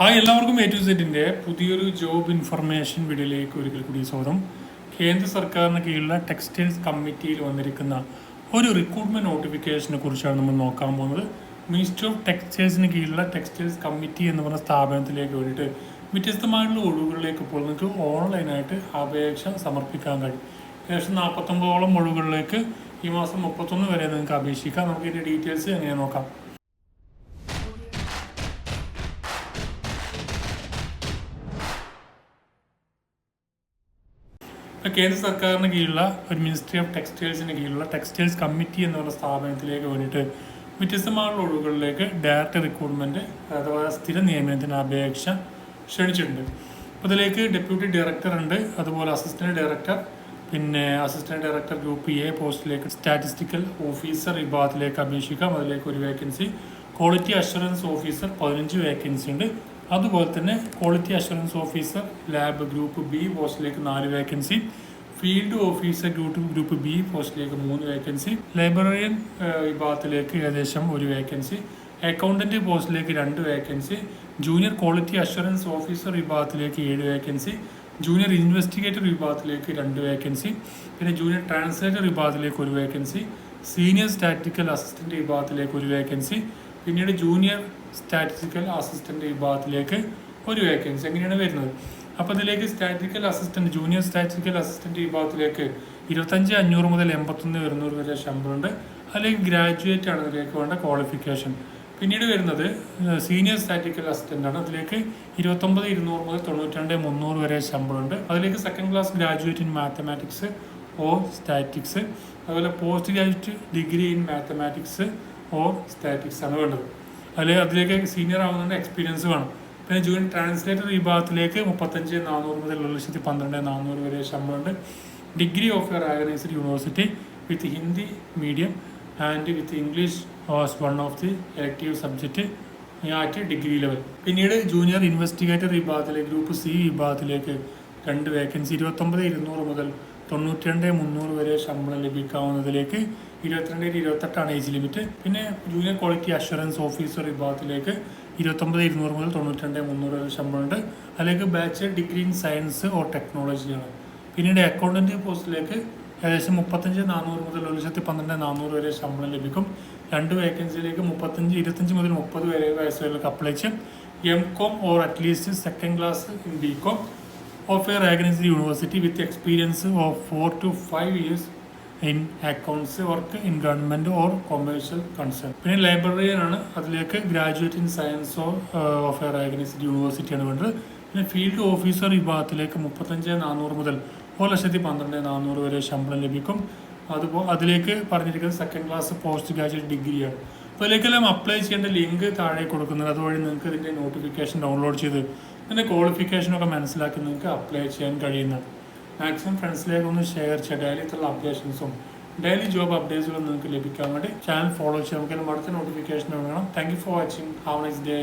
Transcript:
Hi എല്ലാവർക്കും A to സെറ്റിന്റെ പുതിയൊരു ജോബ് ഇൻഫർമേഷൻ വീഡിയോയിലേക്ക് ഒരിക്കൽ കൂടി സ്വാഗതം. കേന്ദ്ര സർക്കാരിന് കീഴിലുള്ള ടെക്സ്റ്റൈൽസ് കമ്മിറ്റിയിൽ വന്നിരിക്കുന്ന ഒരു റിക്രൂട്ട്മെന്റ് നോട്ടിഫിക്കേഷനെ കുറിച്ചാണ് നമ്മൾ നോക്കാൻ പോകുന്നത്. മിനിസ്റ്റർ ഓഫ് ടെക്സ്റ്റൈൽസിന് കീഴിലുള്ള ടെക്സ്റ്റൈൽസ് കമ്മിറ്റി എന്ന് പറഞ്ഞ സ്ഥാപനത്തിലേക്ക് വേണ്ടിയിട്ട് വ്യത്യസ്തമായിട്ടുള്ള ഒഴിവുകളിലേക്ക് ഇപ്പോൾ നിങ്ങൾക്ക് ഓൺലൈനായിട്ട് അപേക്ഷ സമർപ്പിക്കാൻ കഴിയും. ഏകദേശം നാൽപ്പത്തൊമ്പതോളം ഒഴിവുകളിലേക്ക് ഈ മാസം മുപ്പത്തൊന്ന് വരെ നിങ്ങൾക്ക് അപേക്ഷിക്കാം. നമുക്ക് ഇതിന്റെ ഡീറ്റെയിൽസ് എങ്ങനെ നോക്കാം. കേന്ദ്ര സർക്കാരിന് കീഴിലുള്ള ഒരു മിനിസ്ട്രി ഓഫ് ടെക്സ്റ്റൈൽസിന് കീഴിലുള്ള ടെക്സ്റ്റൈൽസ് കമ്മിറ്റി എന്ന് പറഞ്ഞ സ്ഥാപനത്തിലേക്ക് വേണ്ടിയിട്ട് വ്യത്യസ്തമായുള്ള ഒഴിവുകളിലേക്ക് ഡയറക്റ്റ് റിക്രൂട്ട്മെന്റ് അഥവാ സ്ഥിര നിയമനത്തിന് അപേക്ഷ ക്ഷണിച്ചിട്ടുണ്ട്. അപ്പോൾ ഡെപ്യൂട്ടി ഡയറക്ടർ ഉണ്ട്. അതുപോലെ അസിസ്റ്റന്റ് ഡയറക്ടർ പിന്നെ അസിസ്റ്റന്റ് ഡയറക്ടർ ഗ്രൂപ്പ് എ പോസ്റ്റിലേക്ക് സ്റ്റാറ്റിസ്റ്റിക്കൽ ഓഫീസർ വിഭാഗത്തിലേക്ക് അപേക്ഷിക്കാം. അതിലേക്ക് ഒരു വേക്കൻസി ക്വാളിറ്റി അഷുറൻസ് ഓഫീസർ പതിനഞ്ച് വേക്കൻസി ഉണ്ട്. അതുപോലെ തന്നെ quality assurance officer lab group B പോസ്റ്റിലേക്ക് നാല് vacancy field officer group group B പോസ്റ്റിലേക്ക് മൂന്ന് വേക്കൻസി ലൈബ്രറിയൻ വിഭാഗത്തിലേക്ക് ഏകദേശം ഒരു വേക്കൻസി അക്കൗണ്ടന്റ് പോസ്റ്റിലേക്ക് രണ്ട് vacancy junior quality assurance officer വിഭാഗത്തിലേക്ക് ഏഴ് വേക്കൻസി ജൂനിയർ ഇൻവെസ്റ്റിഗേറ്റർ വിഭാഗത്തിലേക്ക് രണ്ട് വേക്കൻസി പിന്നെ ജൂനിയർ ട്രാൻസ്ലേറ്റർ വിഭാഗത്തിലേക്ക് ഒരു വേക്കൻസി സീനിയർ സ്റ്റാറ്റിക്കൽ അസിസ്റ്റന്റ് വിഭാഗത്തിലേക്ക് ഒരു വേക്കൻസി പിന്നീട് ജൂനിയർ സ്റ്റാറ്റിസ്റ്റിക്കൽ അസിസ്റ്റന്റ് വിഭാഗത്തിലേക്ക് ഒരു വേക്കൻസി എങ്ങനെയാണ് വരുന്നത്? അപ്പോൾ അതിലേക്ക് statical assistant junior statistical assistant വിഭാഗത്തിലേക്ക് ഇരുപത്തഞ്ച് അഞ്ഞൂറ് മുതൽ എൺപത്തൊന്ന് ഇരുന്നൂറ് വരെ ശമ്പളമുണ്ട്. അല്ലെങ്കിൽ ഗ്രാജുവേറ്റ് ആണ് ഇതിലേക്ക് വേണ്ട ക്വാളിഫിക്കേഷൻ പിന്നീട് വരുന്നത് സീനിയർ സ്റ്റാറ്റിക്കൽ അസിസ്റ്റന്റ് ആണ്. അതിലേക്ക് ഇരുപത്തൊമ്പത് ഇരുന്നൂറ് മുതൽ തൊണ്ണൂറ്റി മുന്നൂറ് വരെ ശമ്പളമുണ്ട്. അതിലേക്ക് second class graduate in mathematics or statics അതുപോലെ post graduate degree in mathematics or statics ആണ് വേണ്ടത്. അതിൽ അതിലേക്ക് സീനിയർ ആവുന്നതിന് എക്സ്പീരിയൻസ് വേണം. പിന്നെ ജൂനിയർ ട്രാൻസ്ലേറ്റർ വിഭാഗത്തിലേക്ക് മുപ്പത്തഞ്ച് നാനൂറ് മുതൽ ഒരു ലക്ഷത്തി പന്ത്രണ്ട് നാനൂറ് വരെ ശമ്പളമുണ്ട്. Degree of your organised university with Hindi medium and with English was one of the elective subject at degree level പിന്നീട് ജൂനിയർ ഇൻവെസ്റ്റിഗേറ്റർ വിഭാഗത്തിലേക്ക് ഗ്രൂപ്പ് സി വിഭാഗത്തിലേക്ക് രണ്ട് വേക്കൻസി ഇരുപത്തൊമ്പത് ഇരുന്നൂറ് മുതൽ തൊണ്ണൂറ്റി രണ്ട് മുന്നൂറ് വരെ ശമ്പളം ലഭിക്കാവുന്നതിലേക്ക് ഇരുപത്തിരണ്ട് ഇരുപത്തെട്ടാണ് ഏജ് ലിമിറ്റ്. പിന്നെ ജൂനിയർ ക്വാളിറ്റി അഷുറൻസ് ഓഫീസർ വിഭാഗത്തിലേക്ക് ഇരുപത്തൊമ്പത് ഇരുന്നൂറ് മുതൽ തൊണ്ണൂറ്റി രണ്ട് മുന്നൂറ് വരെ ശമ്പളമുണ്ട്. അതിലേക്ക് bachelor degree in science or ടെക്നോളജിയാണ് പിന്നീട് അക്കൗണ്ടന്റ് പോസ്റ്റിലേക്ക് ഏകദേശം മുപ്പത്തഞ്ച് നാനൂറ് മുതൽ ഒരു ലക്ഷത്തി പന്ത്രണ്ട് നാനൂറ് വരെ ശമ്പളം ലഭിക്കും. രണ്ട് വേക്കൻസിയിലേക്ക് മുപ്പത്തഞ്ച് ഇരുപത്തഞ്ച് മുതൽ മുപ്പത് വരെ വയസ്സുകളിലേക്ക് അപ്ലൈ ചെയ്യും. M com or at least second class B com of a recognised university with experience of four to five years in accounts work in government or commercial concern പിന്നെ ലൈബ്രറിയൻ ആണ്. അതിലേക്ക് graduate in science of a university യൂണിവേഴ്സിറ്റിയാണ് വേണ്ടത്. പിന്നെ field officer വിഭാഗത്തിലേക്ക് മുപ്പത്തഞ്ച് നാനൂറ് മുതൽ ഒരു ലക്ഷത്തി പന്ത്രണ്ട് നാനൂറ് വരെ ശമ്പളം ലഭിക്കും. അതുപോലെ അതിലേക്ക് പറഞ്ഞിരിക്കുന്നത് സെക്കൻഡ് ക്ലാസ് പോസ്റ്റ് ഗ്രാജുവേറ്റ് ഡിഗ്രിയാണ് അപ്പോൾ ഇതിലേക്കെല്ലാം അപ്ലൈ ചെയ്യേണ്ട ലിങ്ക് താഴെ കൊടുക്കുന്നത് അതുവഴി നിങ്ങൾക്ക് ഇതിന്റെ നോട്ടിഫിക്കേഷൻ ഡൗൺലോഡ് ചെയ്ത് ഇതിന്റെ ക്വാളിഫിക്കേഷനൊക്കെ മനസ്സിലാക്കി നിങ്ങൾക്ക് അപ്ലൈ ചെയ്യാൻ കഴിയുന്നത്. മാക്സിമം ഫ്രണ്ട്സിലേക്ക് ഒന്ന് ഷെയർ ചെയ്യുക. ഡെയിലി ഇത്ര അപ്ഡേഷൻസും ഡെയിലി ജോബ് അപ്ഡേറ്റ്സുകളും നിങ്ങൾക്ക് ലഭിക്കാൻ വേണ്ടി ചാനൽ ഫോളോ ചെയ്യാം നമുക്ക് അടുത്ത നോട്ടിഫിക്കേഷൻ വേണം. Thank you for watching have nice day